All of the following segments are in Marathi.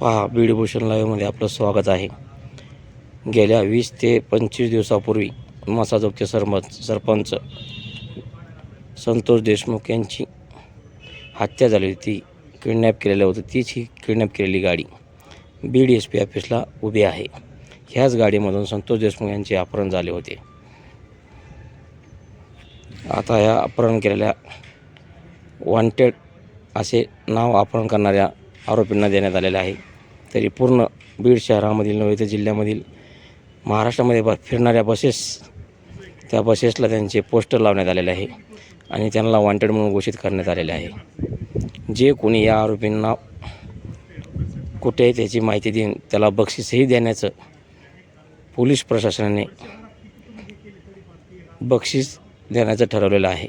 पहा बीडभूषण लाईव्हमध्ये आपलं स्वागत आहे. गेल्या वीस ते पंचवीस दिवसापूर्वी मसाजोगचे सरपंच सरपंच संतोष देशमुख यांची हत्या झाली होती. किडनॅप केलेलं होतं. तीच ही किडनॅप केलेली गाडी बी डी एस पी ऑफिसला उभी आहे. ह्याच गाडीमधून संतोष देशमुख यांचे अपहरण झाले होते. आता या अपहरण केलेल्या वॉन्टेड असे नाव अपहरण करणाऱ्या आरोपींना देण्यात आलेला आहे. तरी पूर्ण बीड शहरामधील नव्हे तर जिल्ह्यामधील महाराष्ट्रामध्ये ब फिरणाऱ्या बसेस त्या बसेसला त्यांचे पोस्टर लावण्यात आलेले आहे आणि त्यांना वॉन्टेड म्हणून घोषित करण्यात आलेले आहे. जे कोणी या आरोपींना कुठे त्याची माहिती देऊन त्याला बक्षीसही देण्याचं पोलीस प्रशासनाने बक्षीस देण्याचं ठरवलेलं आहे.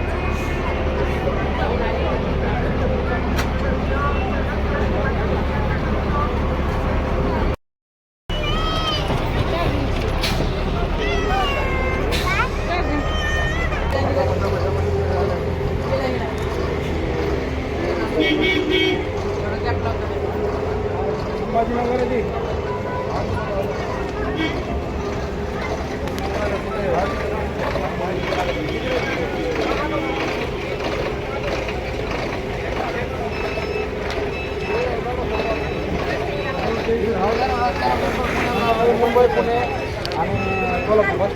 मुंबई पुणे आणि कोल्हापूर